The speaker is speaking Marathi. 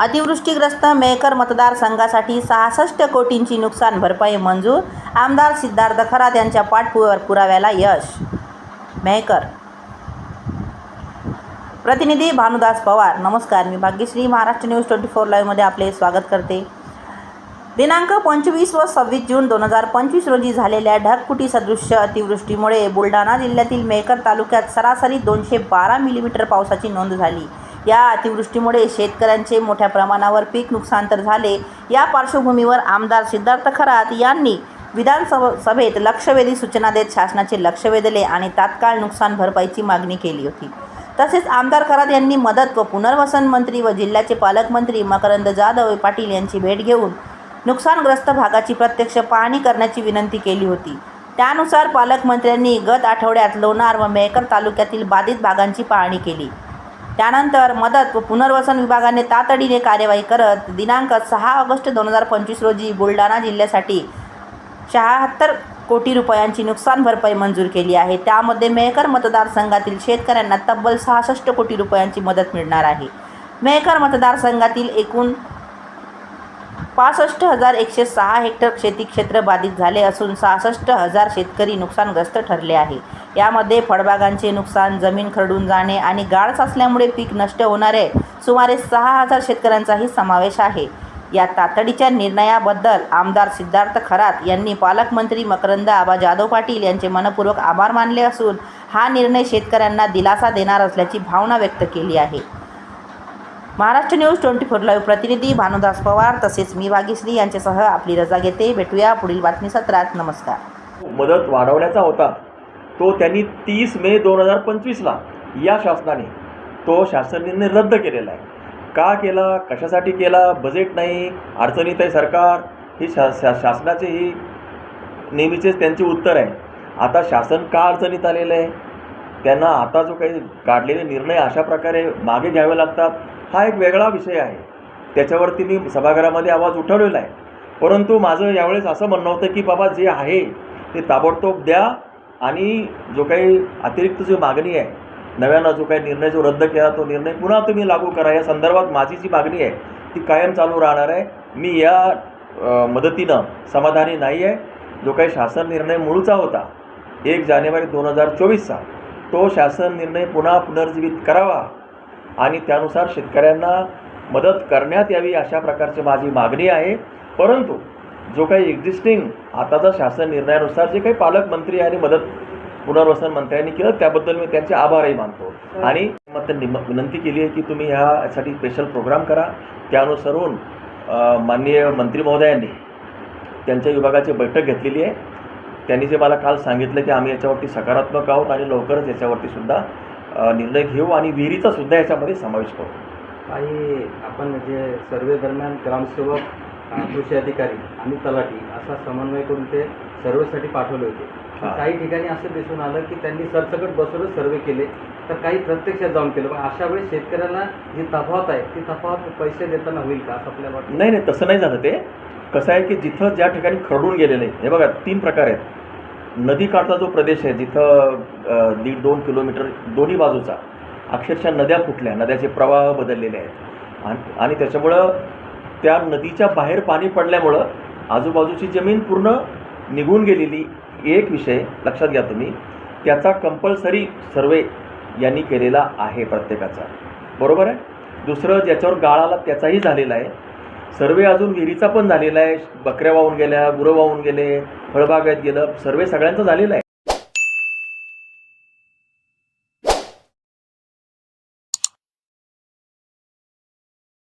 अतिवृष्टीग्रस्त मेहकर मतदारसंघासाठी सहासष्ट कोटींची नुकसान भरपाई मंजूर आमदार सिद्धार्थ खरात यांच्या पाठपुर पुराव्याला यश. मेहकर प्रतिनिधी भानुदास पवार नमस्कार. मी Bhagyashree Maharashtra news twenty four लाईव्हमध्ये आपले स्वागत करते. दिनांक पंचवीस व सव्वीस जून दोन हजार पंचवीस रोजी झालेल्या ढगफुटी सदृश्य अतिवृष्टीमुळे बुलढाणा जिल्ह्यातील मेहकर तालुक्यात सरासरी दोनशे बारा मिलीमीटर पावसाची नोंद झाली. या अतिवृष्टीमुळे शेतकऱ्यांचे मोठ्या प्रमाणावर पीक नुकसान तर झाले. या पार्श्वभूमीवर आमदार सिद्धार्थ खरात यांनी विधानसभा सभेत लक्षवेधी सूचना देत शासनाचे लक्ष वेधले आणि तात्काळ नुकसान भरपाईची मागणी केली होती. तसेच आमदार खरात यांनी मदत व पुनर्वसन मंत्री व जिल्ह्याचे पालकमंत्री मकरंद जाधव पाटील यांची भेट घेऊन नुकसानग्रस्त भागाची प्रत्यक्ष पाहणी करण्याची विनंती केली होती. त्यानुसार पालकमंत्र्यांनी गत आठवड्यात लोणार व मेहकर तालुक्यातील बाधित भागांची पाहणी केली. त्यानंतर मदत व पुनर्वसन विभागाने तातडीने कार्यवाही करत दिनांक सहा ऑगस्ट दोन हजार पंचवीस रोजी बुलढाणा जिल्ह्यासाठी शहात्तर कोटी रुपयांची नुकसान भरपाई मंजूर केली आहे. त्यामध्ये मेहकर मतदारसंघातील शेतकऱ्यांना तब्बल सहासष्ट कोटी रुपयांची मदत मिळणार आहे. मेहकर मतदारसंघातील एकूण पासष्ट हजार एकशे सहा हेक्टर शेती क्षेत्र बाधित झाले असून सहासष्ट हजार शेतकरी नुकसानग्रस्त ठरले आहे. यामध्ये फळबागांचे नुकसान जमीन खरडून जाणे आणि गाळ साचल्यामुळे पीक नष्ट होणारे सुमारे सहा हजार शेतकऱ्यांचाही समावेश आहे. या तातडीच्या निर्णयाबद्दल आमदार सिद्धार्थ खरात यांनी पालकमंत्री मकरंद आबा जाधव पाटील यांचे मनपूर्वक आभार मानले असून हा निर्णय शेतकऱ्यांना दिलासा देणार असल्याची भावना व्यक्त केली आहे. Maharashtra news twenty four live प्रतिनिधी भानुदास पवार तसेच मी भागीश्री यांच्यासह आपली रजा घेते. भेटूया पुढील बातमी सत्रात. नमस्कार. मदत वाढवण्याचा होता. तो त्यांनी तीस मे दोन हजार पंचवीसला या शासनाने तो शासन निर्णय रद्द केलेला आहे. का केला? कशासाठी केला? बजेट नाही? अडचणीत आहे सरकार? ही शा शा शासनाचे ही नेहमीचेच त्यांचे उत्तर आहे. आता शासन का अडचणीत आलेलं आहे? त्यांना आता जो काही काढलेले निर्णय अशा प्रकारे मागे घ्यावे लागतात. हा एक वेगळा विषय आहे. त्याच्यावरती मी सभागृहामध्ये आवाज उठवलेला आहे. परंतु माझं यावेळेस असं म्हणणं होतं की बाबा जे आहे ते ताबडतोब द्या आणि जो काही अतिरिक्त जी मागणी आहे नव्यानं जो काही निर्णय जो रद्द केला तो निर्णय पुन्हा तुम्ही लागू करा. या संदर्भात माझी जी मागणी आहे ती कायम चालू राहणार आहे. मी या मदतीनं समाधानी नाही आहे. जो काही शासन निर्णय मूळचा होता एक जानेवारी दोन हजार चोवीसचा तो शासन निर्णय पुन्हा पुनर्जीवित करावा. आणि त्यानुसार शेतकऱ्यांना मदत करण्यात यावी अशा प्रकारची माझी मागणी आहे. परंतु जो काही एक्झिस्टिंग आताचा शासन निर्णयानुसार जे काही पालकमंत्री आणि मदत पुनर्वसन मंत्र्यांनी केलं त्याबद्दल मी त्यांचे आभारही मानतो. आणि मग विनंती केली आहे की तुम्ही ह्यासाठी स्पेशल प्रोग्राम करा. त्यानुसरून माननीय मंत्री महोदयांनी त्यांच्या विभागाची बैठक घेतलेली आहे. त्यांनी जे मला काल सांगितलं की आम्ही याच्यावरती सकारात्मक आहोत आणि लवकरच याच्यावरती सुद्धा निर्णय घेऊ आणि विहिरीचा सुद्धा याच्यामध्ये समावेश करू. काही आपण जे सर्वे दरम्यान ग्रामसेवक कृषी अधिकारी आणि तलाठी असा समन्वय करून ते सर्वेसाठी पाठवले होते. काही ठिकाणी असं दिसून आलं की त्यांनी सरसकट बसूनच सर्वे केले तर काही प्रत्यक्षात जाऊन केलं. पण अशा वेळेस शेतकऱ्यांना जी तफावत आहे ती तफावत पैसे देताना होईल का असं आपल्याला वाटतं? नाही नाही तसं नाही झालं ते. कसं आहे की जिथं ज्या ठिकाणी खरडून गेलेलं आहे हे बघा तीन प्रकार आहेत. नदीकाठचा जो प्रदेश आहे जिथं दीड दोन किलोमीटर दोन्ही बाजूचा अक्षरशः नद्या फुटल्या नद्याचे प्रवाह बदललेले आहेत. आणि आणि त्याच्यामुळं त्या नदीच्या बाहेर पाणी पडल्यामुळं आजूबाजूची जमीन पूर्ण निघून गेलेली एक विषय लक्षात घ्या तुम्ही त्याचा कंपल्सरी सर्वे यांनी केलेला आहे प्रत्येकाचा. बरोबर आहे? दुसरं ज्याच्यावर गाळ आला त्याचाही झालेला आहे सर्वे अजून विहिरीचा पण झालेला आहे. बकऱ्या वाहून गेल्या गुरं वाहून गेले फळबागात गेलं. सर्वे सगळ्यांचं झालेलं आहे.